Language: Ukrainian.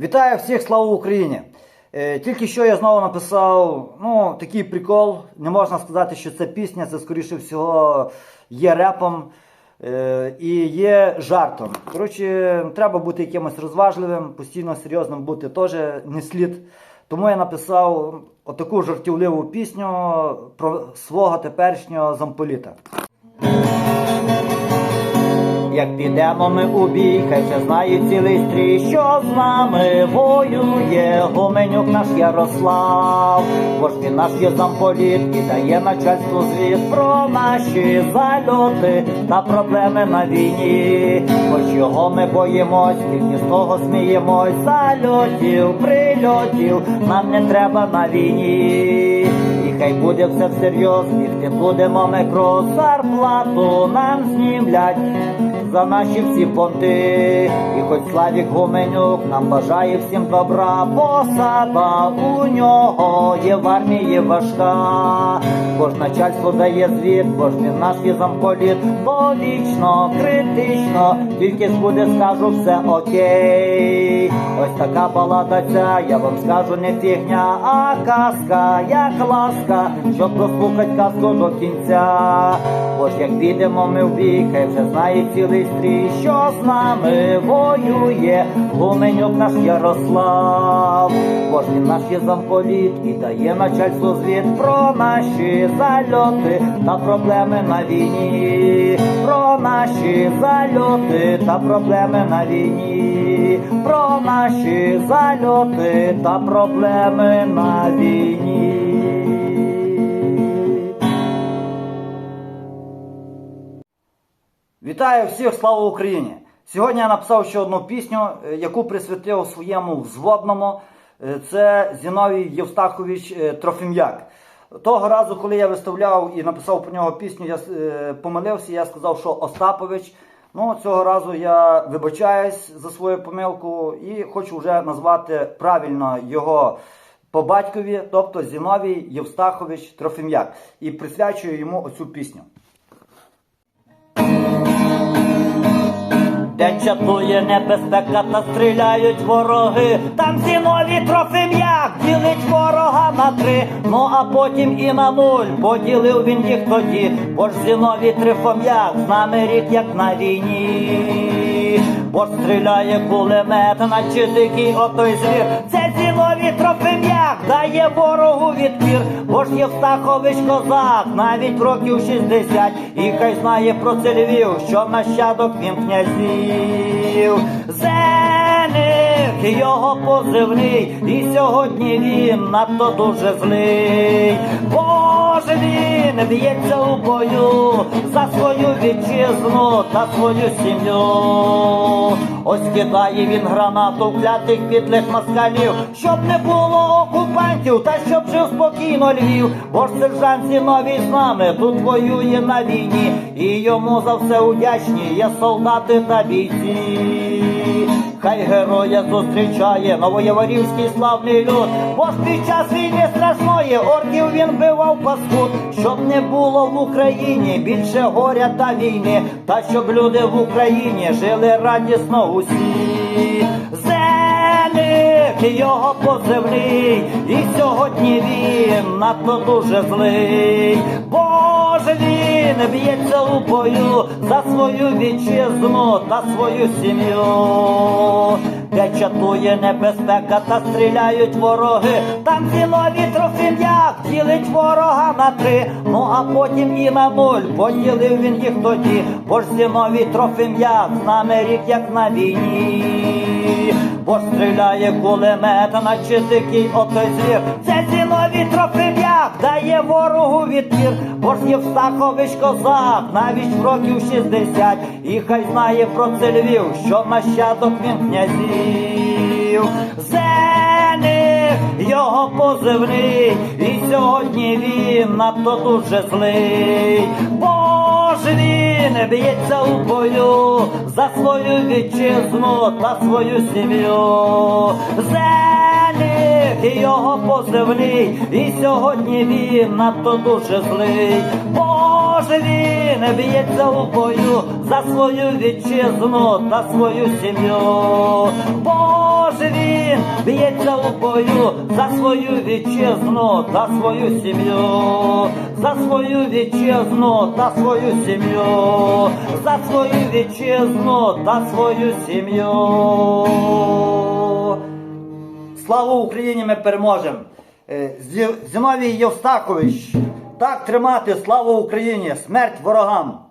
Вітаю всіх, слава Україні! Е, Тільки що я знову написав ну, такий прикол. Не можна сказати, що це пісня, це скоріше всього є репом е, і є жартом. Коротше, треба бути якимось розважливим, постійно серйозним бути теж не слід. Тому я написав отаку жартівливу пісню про свого теперішнього замполіта. Як підемо ми у бій, хай вже знає цілий стрій, що з нами воює Гуменюк наш Ярослав, бо він наш є замполіт і дає начальству звіт про наші зальоти та проблеми на війні. Хоч його ми боїмось, тільки з того сміємось, зальотів, прильотів, нам не треба на війні. Хай буде все всерйоз, бігти будемо ми крос, зарплату нам знімлять за наші всі понти. І хоч Славік Гуменюк нам бажає всім добра, посада у нього є в армії важка. Бо ж начальство дає звіт, він наш є замполіт, бо вічно, критично, тільки ж буде, скажу, все окей. Ось така балада ця, я вам скажу не фігня, а казка, як ласка, щоб прослухать казку до кінця. Бо ж як підемо ми в бій, хай вже знає цілий стрій, що з нами воює Гуменюк наш Ярослав. Бо наш є замполіт і дає начальству звіт про наші зальоти та проблеми на війні, про наші зальоти та проблеми на війні, про наші зальоти та проблеми на війні. Вітаю всіх, слава Україні! Сьогодні я написав ще одну пісню, е, яку присвятив своєму взводному. Е, Це Зіновій Євстахович е, Трофім'як. Того разу, коли я виставляв і написав про нього пісню, я помилився, я сказав, що Остапович. Ну, цього разу я вибачаюсь за свою помилку і хочу вже назвати правильно його по батькові, тобто Зіновій Євстахович Трофім'як. І присвячую йому оцю пісню. Де чатує небезпека та стріляють вороги, там зінові трофим'як ділить ворога на три, ну а потім і на нуль поділив він їх тоді, бо ж зінові трифом'як з нами рік як на війні, бо стріляє кулемет, наче дикий отой звір. Це зінові трофим'як дає ворогу відпір, бо ж Євстахович козак, навіть років 60, і хай знає про це Львів, що нащадок він князів. Зеник його позивний, і сьогодні він надто дуже злий. Боже він б'ється у бою за свою вітчизну та свою сім'ю. Ось кидає він гранату клятих підлих москалів, щоб не було окупантів, та щоб жив спокійно Львів, бо ж сержант Зіновій з нами тут воює на війні, і йому за все удячні є солдати та бійці. Хай героя зустрічає новоєворівський славний люд, бо ж під час війни страшної орків він бивав паскуд, щоб не було в Україні більше горя та війни, та щоб люди в Україні жили радісно усі. Його позивний, і сьогодні він надто дуже злий. Боже він б'ється у бою за свою вітчизну та свою сім'ю. Де чатує небезпека та стріляють вороги, там зінові трофім'як ділить ворога на три, ну а потім і на нуль поділив він їх тоді, бо ж зінові трофім'як з нами рік як на війні, бо стріляє кулемет, наче дикий отой звір. Це зінові трофім'як дає ворогу відпір, бо ж Євстахович козак, навіть в років 60, і хай знає про це Львів, що нащадок він князів. Його позивний, і сьогодні він надто дуже злий. Він б'ється у бою за свою вітчизну та свою сім'ю. Зеник його позивний, і сьогодні він надто дуже злий. Боже він б'ється у бою за свою вітчизну та свою сім'ю. Боже він б'ється у бою за свою вітчизну та свою сім'ю, за свою вітчизну та свою сім'ю, за свою вітчизну та свою сім'ю. Слава Україні! Ми переможемо! Е, Зіновій Євстакович, так тримати, слава Україні! Смерть ворогам!